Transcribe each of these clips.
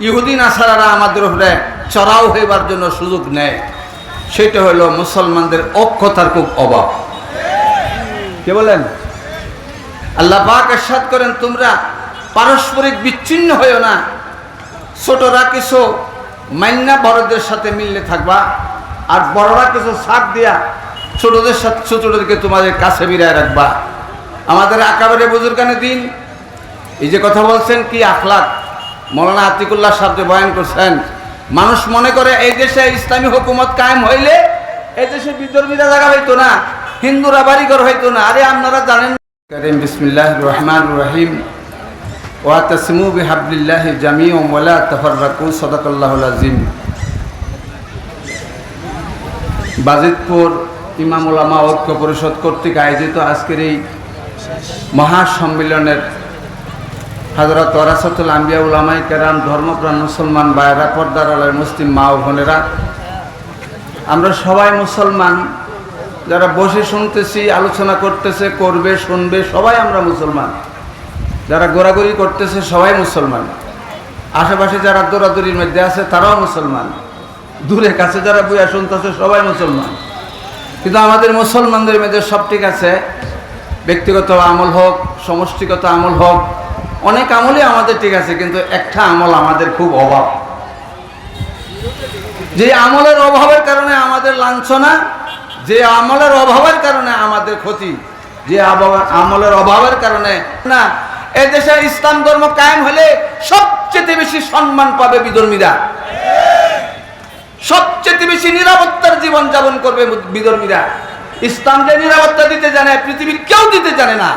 ইহুদিন আসারারা আমাদের উপরে চড়াও হইবার জন্য সুযোগ নেয়। সেটা হলো মুসলমানদের অক্ষতার খুব অভাব। কে বলেন? আল্লাহ পাক এরশাদ করেন, তোমরা পারস্পরিক বিচ্ছিন্ন হইও না। ছোটরা কিছু মান্না বড়দের সাথে মিললে থাকবা, আর বড়রা কিছু সাথ দিয়া ছোটদের সাথে, ছোটদেরকে তোমাদের কাছে বিরায় রাখবা। আমাদের আকাবারে বুজুর্গানে দিন। এই যে কথা বলছেন, কি আখলাক? মৌলানা আতিকুল্লাহ সাহেব বয়ান করছেন, মানুষ মনে করে এই দেশে ইসলামী হুকুমত কায়েম হইলে এই দেশে বিদর্মীরা জায়গা হইতো না, হিন্দুরা বাড়িঘর হইতো না। আরে আপনারা জানেন করিম বিসমিল্লাহ রহমান রহিম। ওয়াতাসমু বিহাবলিল্লাহ জামি ওয়ালা তাফাররাকু সাদাকাল্লাহুল আজিম বাজিতপুর ইমাম ওলামা ঐক্য পরিষদ কর্তৃক আয়োজিত আজকের এই মহাসম্মেলনের হাজরত ওরাসতুল আম্বিয়া উলামাই কেরাম ধর্মপ্রাণ মুসলমান বায়রা পর্দার আলের মুসলিম মা ও বোনেরা। আমরা সবাই মুসলমান, যারা বসে শুনতেছি, আলোচনা করতেছে, করবে, শুনবে, সবাই আমরা মুসলমান। যারা গোড়াগড়ি করতেছে, সবাই মুসলমান। আশেপাশে যারা দৌড়াদৌড়ির মধ্যে আছে, তারাও মুসলমান। দূরে কাছে যারা বইয়া শুনতেছে, সবাই মুসলমান। কিন্তু আমাদের মুসলমানদের মধ্যে সব ঠিক আছে। ব্যক্তিগত আমল হোক, সমষ্টিগত আমল হোক অনেক আমলই আমাদের ঠিক আছে, কিন্তু একটা আমল আমাদের খুব অভাব। যে আমলের অভাবের কারণে আমাদের লাঞ্ছনা, যে আমলের অভাবের কারণে আমাদের ক্ষতি, যে আমলের অভাবের কারণে না এ দেশে ইসলাম ধর্ম কায়েম হলে সবচেয়ে বেশি সম্মান পাবে বিধর্মীরা। সবচেয়ে বেশি নিরাপত্তার জীবন যাপন করবে বিধর্মীরা। ইসলাম যে নিরাপত্তা দিতে জানে, পৃথিবীর কেউ দিতে জানে না।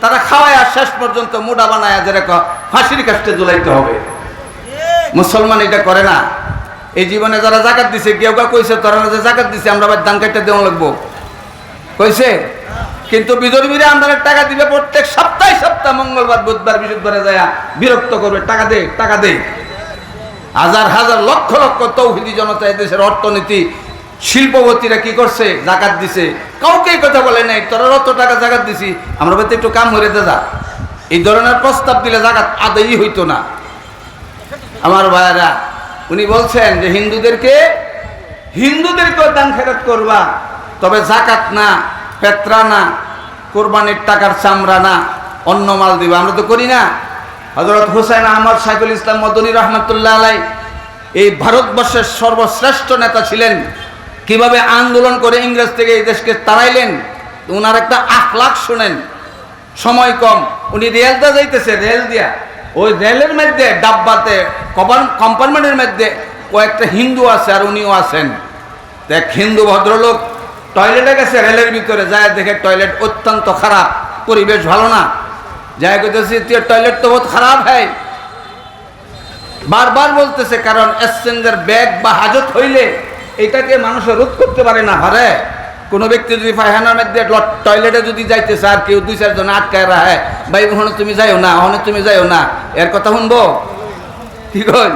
তারা খাওয়ায় আর শেষ পর্যন্ত মোটা বানায় যেরকম ফাঁসির কাছে জ্বলাইতে হবে। মুসলমান এটা করে না। এই জীবনে যারা জাকাত দিছে, কেউ কেউ কইছে, তোরা যে জাকাত দিছে, আমরা আবার দান কাটতে দেওয়া লাগবো। কইছে? কিন্তু বিধর্মীরা আমরা টাকা দিবে প্রত্যেক সপ্তাহে সপ্তাহ, মঙ্গলবার, বুধবার, বৃহস্পতিবারে যায় বিরক্ত করবে, টাকা দে টাকা দে। হাজার হাজার, লক্ষ লক্ষ তৌহিদি জনতা এদেশের অর্থনীতি শিল্পপতিরা কি করছে? জাকাত দিছে। কাউকে কথা বলে নাই। তোরা অত টাকা জাকাত দিছি। আমরা বলতে, একটু কাম করে দাদা এই ধরনের প্রস্তাব দিলে জাকাত আদায়ই হইতো না। আমার ভাইয়েরা, উনি বলছেন যে, হিন্দুদেরকে, হিন্দুদেরকেও দান খেরাত করবা। তবে জাকাত না পেত্রা না, কোরবানির টাকার চামড়া না, অন্য মাল দিবা। আমরা তো করি না। হজরত হুসাইন আহমদ সাইফুল ইসলাম মদনী রহমতুল্লাহ আলাই এই ভারতবর্ষের সর্বশ্রেষ্ঠ নেতা ছিলেন। কীভাবে আন্দোলন করে ইংরেজ থেকে এই দেশকে তাড়াইলেন? ওনার একটা আখলাখ শোনেন। সময় কম। উনি রেলটা যাইতেছে, রেল দিয়া। ওই রেলের মধ্যে, ডাব্বাতে কম্পার্টমেন্টের মধ্যে কয়েকটা হিন্দু আছে আর উনিও আছেন। দেখ, হিন্দু ভদ্রলোক টয়লেটে গেছে, রেলের ভিতরে যায়, দেখে টয়লেট অত্যন্ত খারাপ, পরিবেশ ভালো না। যায় কইতেছি টয়লেট তো বহুত খারাপ হয় বারবার বলতেছে, কারণ এক্সচেঞ্জের ব্যাগ বা হাজত হইলে এটাকে মানুষ রোধ করতে পারে না। হারে কোনো ব্যক্তি যদি পায়খানার মধ্যে টয়লেটে যদি যাইতেছে আর কেউ দুই চারজন আটকায় রাখে, ভাই, ওখানে তুমি যাইও না, ওখানে তুমি যাইও না। এর কথা শুনব? কি কই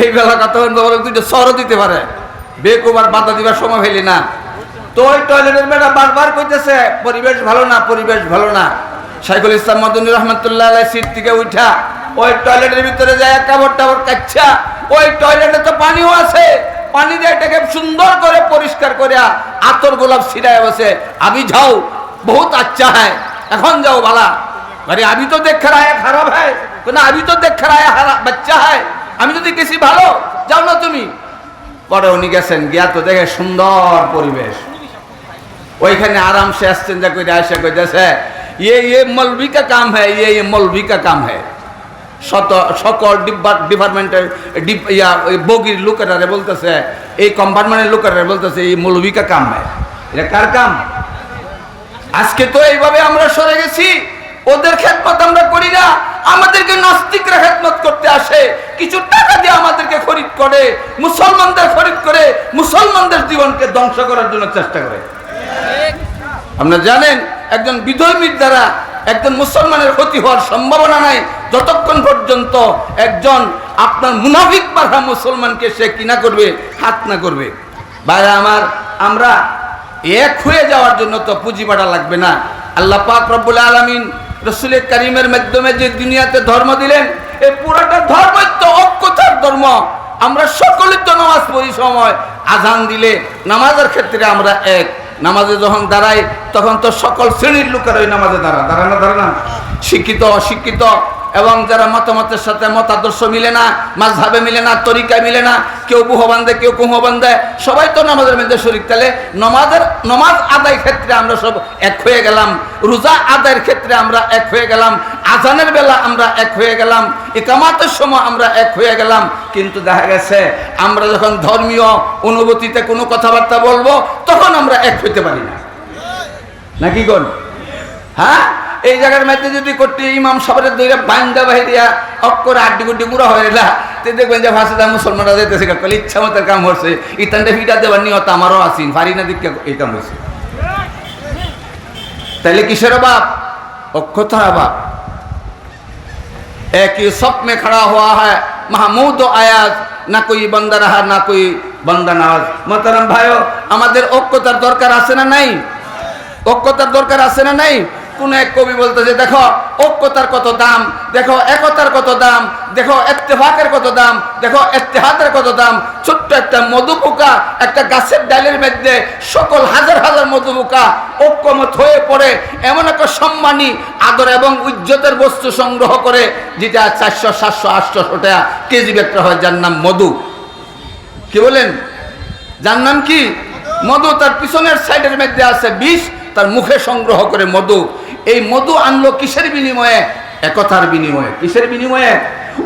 এই বেলা কথা শুনব দুইটা সরও দিতে পারে। বেকুবার বাধা দিবার সময় হইলি না। তো ওই টয়লেটের বেটা বারবার কইতেছে, পরিবেশ ভালো না, পরিবেশ ভালো না। শাইখুল ইসলাম মদনী রহমতুল্লাহ সিট থেকে উঠা ওই টয়লেটের ভিতরে যায় কাপড় টাপড় কাচ্ছা, ওই টয়লেটে তো পানিও আছে। পানি দিয়ে এটাকে সুন্দর করে পরিষ্কার করে আতর গোলাপ ছিড়ায় বসে আবি যাও বহুত আচ্ছা হ্যায় এখন যাও বালা আরে আমি তো দেখ रहा है খারাপ है না আমি তো দেখ रहा है হারা বাচ্চা है আমি যদি কিছু ভালো যাও না তুমি পরে উনি গেছেন গিয়া তো দেখে সুন্দর পরিবেশ ওইখানে আরাম से আসছেন যা করে আসে কইতেছে ये ये मौलवी का काम है ये ये मौलवी का काम है শত, সকল ডিপার্টমেন্টের ডিপ- ইয়া বগির লোকেরা বলতেছে, এই কম্পার্টমেন্টের লোকেরা বলতেছে, এই মৌলভী কা কাম এটা কার কাম? আজকে তো এইভাবে আমরা সরে গেছি। ওদের খেদমত আমরা করি না। আমাদেরকে নাস্তিকরা খেদমত করতে আসে। কিছু টাকা দিয়ে আমাদেরকে খরিদ করে, মুসলমানদের খরিদ করে, মুসলমানদের জীবনকে ধ্বংস করার জন্য চেষ্টা করে। আপনারা জানেন, একজন বিধর্মীর দ্বারা একজন মুসলমানের ক্ষতি হওয়ার সম্ভাবনা নাই। যতক্ষণ পর্যন্ত একজন আপনার মুনাফিক পাঠা মুসলমানকে সে কিনা করবে, হাত না করবে। ভাইরা আমার, আমরা এক হয়ে যাওয়ার জন্য তো পুঁজি পাঠা লাগবে না। আল্লাহ পাক রব্বুল আলমিন রসুল করিমের মাধ্যমে যে দুনিয়াতে ধর্ম দিলেন এই পুরোটা ধর্ম তো অক্ষতার ধর্ম। আমরা সকলের তো নামাজ পড়ি সময় আজান দিলে নামাজের ক্ষেত্রে আমরা এক। নামাজে যখন দাঁড়াই, তখন তো সকল শ্রেণির লোকের ওই নামাজে দাঁড়া দাঁড়া না দাঁড়া না। শিক্ষিত, অশিক্ষিত এবং যারা মতামতের সাথে মতাদর্শ মিলে না মাঝভাবে মিলে না, তরিকায় মিলে না, কেউ বুহবান দেয় কেউ কুহবান দেয় সবাই তো নামাজের মধ্যে শরিক। তাহলে নমাজের, নমাজ আদায় ক্ষেত্রে আমরা সব এক হয়ে গেলাম, রোজা আদায়ের ক্ষেত্রে আমরা এক হয়ে গেলাম, আজানের বেলা আমরা এক হয়ে গেলাম, ইকামাতের সময় আমরা এক হয়ে গেলাম। কিন্তু দেখা গেছে, আমরা যখন ধর্মীয় অনুভূতিতে কোনো কথাবার্তা বলব, তখন আমরা এক হইতে পারি না। নাকি কোন? হ্যাঁ? এই জায়গার মধ্যে যদি করতে ইমাম সবার দইরা বান্দা বাহিরিয়া অক্ষরে আড্ডি গুড্ডি গুঁড়া হয়ে না তে দেখবেন যে ভাষা মুসলমানরা যেতেছে কলে ইচ্ছা মতো কাম হচ্ছে ইতানটা ফিটা দেবার নিয়ত আমারও আসিন পারি না দিকে এই কাম হয়েছে তাহলে কিসের বাপ অক্ষতার বাপ एक ही सब में खड़ा हुआ है महमूद आयाज না কই বন্দা রাহা না কই বন্দা নাজ মোহতারাম ভাইও আমাদের ঐক্যতার দরকার আছে না নাই ঐক্যতার দরকার আছে না নাই কোন এক কবি বলতেছে, দেখো, ঐক্যতার কত দাম, দেখো, একতার কত দাম, দেখো এত্তেফাকের কত দাম, দেখো এত্তেহাতের কত দাম, ছোট্ট একটা মধু পোকা একটা গাছের ডালের মধ্যে সকল হাজার হাজার মধু পোকা ঐক্যমত হয়ে পড়ে, এমন একটা সম্মানী, আদর এবং উজ্জ্বতের বস্তু সংগ্রহ করে, যেটা চারশো, সাতশো, আটশো টাকা কেজি বিক্রি হয়। যার নাম মধু। কি বলেন? যার নাম কি? মধু। তার পিছনের সাইডের মধ্যে আছে বিষ। তার মুখে সংগ্রহ করে মধু। এই মধু আনলো কিসের বিনিময়ে? একথার বিনিময়ে। কিসের বিনিময়ে?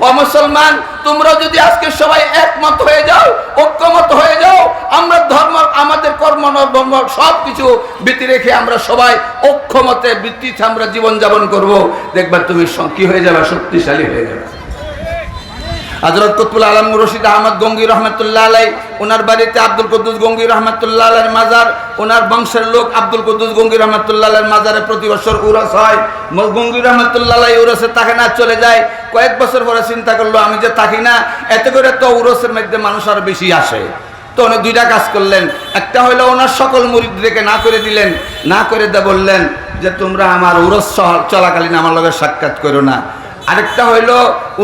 ও মুসলমান, তোমরা যদি আজকে সবাই একমত হয়ে যাও, ঐক্যমত হয়ে যাও, আমরা ধর্ম, আমাদের কর্ম ধর্ম সব কিছু বৃত্তি রেখে আমরা সবাই অক্ষমতে বৃত্তিতে আমরা জীবনযাপন করব। দেখবা তুমি কি হয়ে যাবে? শক্তিশালী হয়ে যাবে। হজরত কুতুল আলম রশিদ আহমদ গঙ্গি রহমতুল্লাহ আলাই ওনার বাড়িতে আব্দুল কুদ্দুস গঙ্গি রহমতুল্লাহ আলের মাজার, ওনার বংশের লোক আব্দুল কুদ্দুস গঙ্গি রহমতুল্লাহ আলের মাজারে প্রতি বছর উরস হয়। গঙ্গি রহমতুল্লাহ আলাই উরসে তাকে না চলে যায়। কয়েক বছর পরে চিন্তা করল, আমি যে থাকি না, এতে করে তো উরসের মধ্যে মানুষ আরও বেশি আসে। তো উনি দুইটা কাজ করলেন। একটা হলো ওনার সকল মুরিদদেরকে না করে দিলেন, না করে দে বললেন যে তোমরা আমার উরস চলাকালীন আমার লগে সাক্ষাৎ করো না। আরেকটা হইল,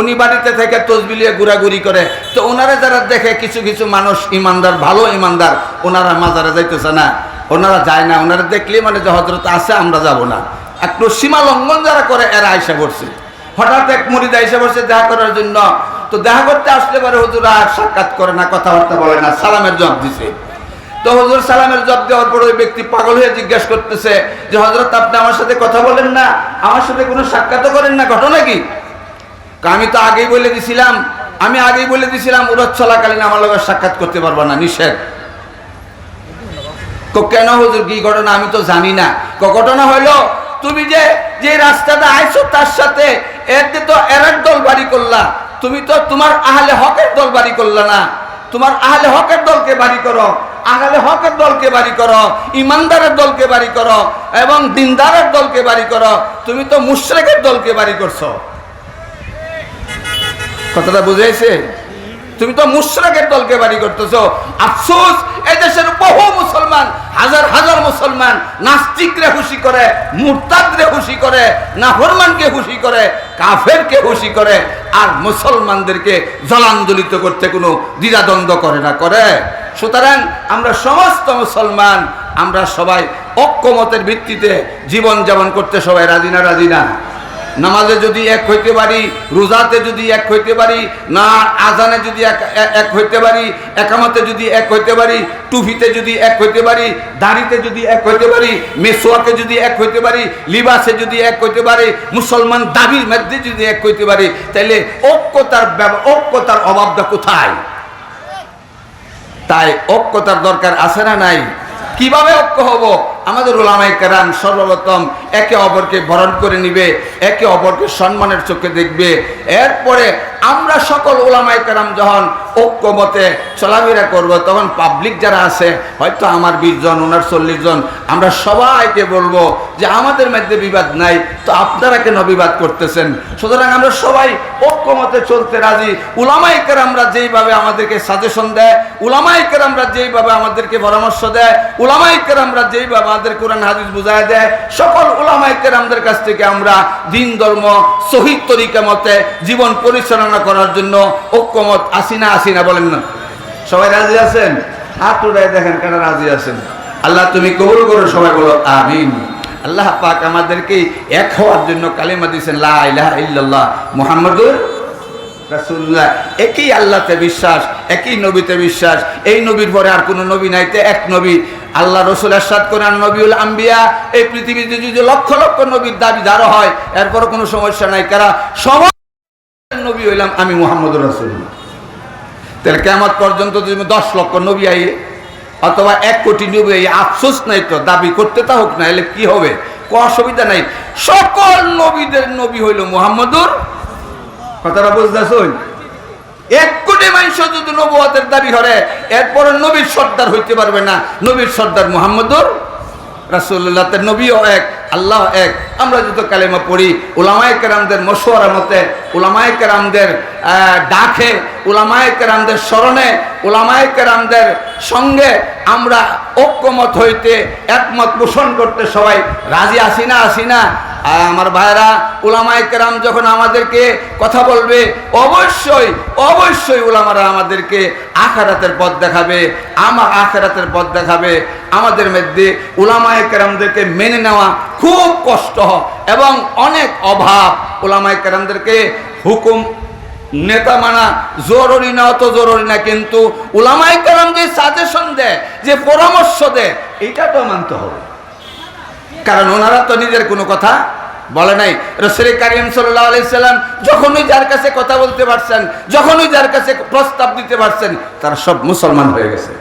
উনি বাড়িতে থেকে তসবিলিয়ে ঘোরাঘুরি করে। তো ওনারা যারা দেখে, কিছু কিছু মানুষ ইমানদার, ভালো ইমানদার, ওনারা মাজারে যাইতেছে না। ওনারা যায় না, ওনারা দেখলে মানে যে হজরত আছে, আমরা যাব না। একটু সীমা লঙ্ঘন যারা করে, এরা আইসা পড়ছে। হঠাৎ এক মুড়িদ আইসা পড়ছে দেখা করার জন্য। তো দেখা করতে আসলে পরে হুজুর সাক্ষাৎ করে না, কথাবার্তা বলে না, সালামের জবাব দিছে। তো হজরত সালামের জব দেওয়ার পর ওই ব্যক্তি পাগল হয়ে জিজ্ঞাসা করতেছে যে হজরত আপনি আমার সাথে কথা বলেন না। আমার সাথে কোনো সাক্ষাৎ করেন না। ঘটনা কি? আমি তো আগেই বলে দিছিলাম। আমি আগেই বলে দিছিলাম, উরত চলাকালীন আমার লোকের সাক্ষাৎ করতে পারব না। নিষেধ। কেন হুজুর? কি ঘটনা? আমি তো জানি না। ক, ঘটনা হলো তুমি যে যে রাস্তাটা আইছো, তার সাথে এতে তো এরাক দল বাড়ি করলা, তুমি তো তোমার আহলে হকের দল বাড়ি করলা না। তোমার আহলে হকের দলকে বাড়ি করো। আহলে হকের দলকে বাড়ি করো, ইমানদারের দলকে বাড়ি করো, এবং দিনদারের দলকে বাড়ি করো, তুমি তো মুশ্রেকের দলকে বাড়ি করছ। কথাটা বুঝেছে? তুমি তো মুশ্রেকের দলকে বাড়ি করতেছো। আফসোস এই দেশের বহু মুসলমান, হাজার হাজার মুসলমান নাস্তিকরে খুশি করে, মুরতাদরে খুশি করে, নাফরমানকে খুশি করে, কাফেরকে খুশি করে, আর মুসলমানদেরকে জলাঞ্জলিত করতে কোনো দ্বিধাদ্বন্দ্ব করে না, করে। সুতরাং আমরা সমস্ত মুসলমান, আমরা সবাই ঐক্যমতের ভিত্তিতে জীবন যাপন করতে সবাই রাজি না রাজি না? নামাজে যদি এক হইতে পারি, রোজাতে যদি এক হইতে পারি, না, আজানে যদি এক হইতে পারি, একামতে যদি এক হইতে পারি টুফিতে যদি এক হইতে পারি, দাড়িতে যদি এক হইতে পারি, মেসোয়াকে যদি এক হইতে পারি, লিবাসে যদি এক হইতে পারি, মুসলমান দাবির মধ্যে যদি এক হইতে পারি তাহলে ঐক্যতার ঐক্যতার অভাবটা কোথায়? তাই ঐক্যতার দরকার আছে না নাই? কীভাবে ঐক্য হব? আমাদের ওলামাই কেরাম সর্বপ্রথম একে অপরকে বরণ করে নিবে, একে অপরকে সম্মানের চোখে দেখবে। এরপরে আমরা সকল ওলামাই কেরাম যখন ঐক্যমতে চলাফেরা করব, তখন পাবলিক যারা আছে, হয়তো আমার বিশ জন, ওনার চল্লিশ জন, আমরা সবাইকে বলব যে আমাদের মধ্যে বিবাদ নাই, তো আপনারা কেন বিবাদ করতেছেন? সুতরাং আমরা সবাই ঐক্যমতে চলতে রাজি। উলামাই কেরামরা যেইভাবে আমাদেরকে সাজেশন দেয় উলামাই কেরামরা যেইভাবে আমাদেরকে পরামর্শ দেয় উলামাই কেরামরা যেইভাবে আমাদের কোরআন, হাদিস বুঝায় দেয়, সকল ওলামাইকের আমাদের কাছ থেকে আমরা দিন, ধর্ম শহীদ তরিকা মতে জীবন পরিচালনা করার জন্য ঐক্যমত আসি না আসি না, বলেন না। সবাই রাজি আছেন? হাত উড়াই দেখেন কেন রাজি আছেন? আল্লাহ তুমি কবুল করো, সবাই বলো, আমিন। আল্লাহ পাক আমাদেরকে এক হওয়ার জন্য কালিমা দিয়েছেন, লা ইলাহা একই আল্লাহতে বিশ্বাস, একই নবীতে বিশ্বাস, এই নবীর পরে আর কোনো নবী নাইতে এক নবী। আল্লাহ রসুল এরশাদ করেন, নবীউল আম্বিয়া, এই পৃথিবীতে যদি লক্ষ লক্ষ নবীর দাবি দাঁড়ো হয়, এরপরও কোনো সমস্যা নাই। কারা? সময় নবী হইলাম আমি মোহাম্মদ রসুল্লাহ তাহলে কেমন পর্যন্ত যদি দশ লক্ষ নবী আই, অথবা এক কোটি নবী আই, আফসোস নাই তো, দাবি করতে তা হোক না, এলে কি হবে? কোনো অসুবিধা নাই। সকল নবীদের নবী হইল মোহাম্মদুর কথাটা বুঝতেছুন? এক কোটি মানুষ যদি নবুয়াতের দাবি করে এরপরে নবীর সর্দার হইতে পারবে না। নবীর সর্দার মোহাম্মদুর রাসুল্লাহ নবীও এক আল্লাহ এক। আমরা যত কালেমা পড়ি, উলামায় কেরামদের মশোয়ারা মতে, উলামায় কেরামদের ডাকে, উলামায় কেরামদের স্মরণে, উলামায় কেরামদের সঙ্গে আমরা ঐক্যমত হইতে, একমত পোষণ করতে সবাই রাজি আসি না আসি না আর আমার ভাইরা উলামায় কেরাম যখন আমাদেরকে কথা বলবে, অবশ্যই অবশ্যই উলামারা আমাদেরকে আখারাতের পথ দেখাবে, আমার আখারাতের পথ দেখাবে। আমাদের মধ্যে উলামায় কেরামদেরকে মেনে নেওয়া খুব কষ্ট এবং অনেক অভাব। উলামায় কেরামদেরকে হুকুম নেতা মানা জরুরি না, অত জরুরি না, কিন্তু উলামায় কেরাম যে সাজেশন দেয়, যে পরামর্শ দেয় এটা তো মানতে হবে। কারণ ওনারা তো নিজের কোনো কথা বলে নাই। রসুল কারিম সাল্লাহ আলাইসাল্লাম যখনই যার কাছে কথা বলতে পারছেন, যখনই যার কাছে প্রস্তাব দিতে পারছেন, তারা সব মুসলমান হয়ে গেছে।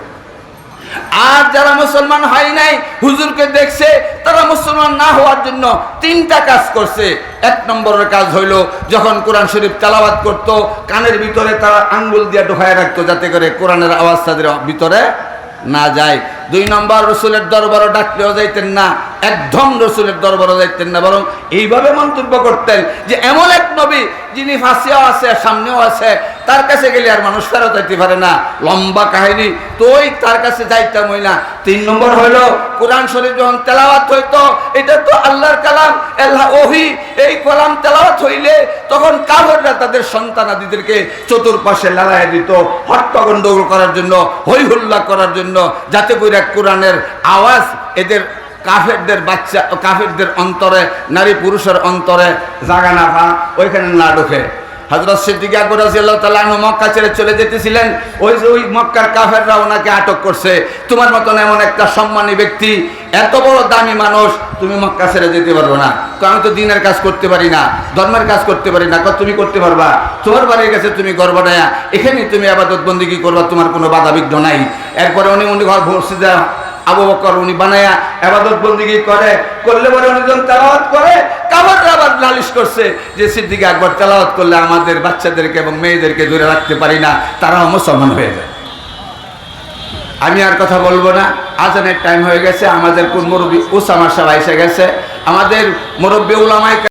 আর যারা মুসলমান হয় নাই, হুজুরকে দেখছে, তারা মুসলমান না হওয়ার জন্য তিনটা কাজ করছে। এক নম্বরের কাজ হইল, যখন কোরআন শরীফ তেলাওয়াত করত, কানের ভিতরে তারা আঙ্গুল দিয়ে ঢোকায় রাখতো যাতে করে কোরআনের আওয়াজ তাদের ভিতরে না যায়। দুই নম্বর রসুলের দরবারও ডাকলেও যাইতেন না, একদম রসুলের দরবারও যাইতেন না, বরং এইভাবে মন্তব্য করতেন যে এমন এক নবী যিনি ফাঁসিও আছে, সামনেও আছে, তার কাছে গেলে আর মানুষ ফেরত যাইতে পারে না। লম্বা কাহিনী, তোই তার কাছে যাইতাম হই না। তিন নম্বর হইল, কোরআন শরীফ যখন তেলাওয়াত হইতো, এটা তো আল্লাহর কালাম আল্লাহ ওহি, এই কালাম তেলাওয়াত হইলে তখন কাফেররা তাদের সন্তানাদিদেরকে চতুর্পাশে লাগাই দিত হট্টগণ্ডগোল করার জন্য হই হুল্লা করার জন্য, যাতে করে কোরআনের আওয়াজ এদের কাফেরদের বাচ্চা, কাফেরদের অন্তরে, নারী পুরুষের অন্তরে জাগা না ওইখানে না ঢুকে। হজরত সিদ্দিক আকবর রাজিয়াল্লাহু মক্কা ছেড়ে চলে যেতেছিলেন। ওই ওই মক্কার ওনাকে আটক করছে। তোমার মতন এমন একটা সম্মানী ব্যক্তি, এত বড় দামি মানুষ, তুমি মক্কা ছেড়ে যেতে পারবে না। আমি তো দিনের কাজ করতে পারি না, ধর্মের কাজ করতে তুমি করতে পারবা? তোমার বাড়ির কাছে তুমি গর্ব নেয়া এখানে তুমি আবাদত বন্দিগি করবা? তোমার কোনো বাধা বিঘ্ন নাই। এরপরে উনি উনি ঘর আবু বকর উনি বানায়া আবাদত বন্দিগি করে, করলে পরে উনি যখন তেলাওয়াত করে কাবাররা আবার নালিশ করছে যে সিদ্দিকে একবার তেলাওয়াত করলে আমাদের বাচ্চাদেরকে এবং মেয়েদেরকে দূরে রাখতে পারি না, তারাও মুসলমান হয়ে যায়। আমি আর কথা বলব না, আজানের টাইম হয়ে গেছে, আমাদের কোন মুরব্বী উসামার সাহেব এসে গেছে, আমাদের মুরব্বী উলামায়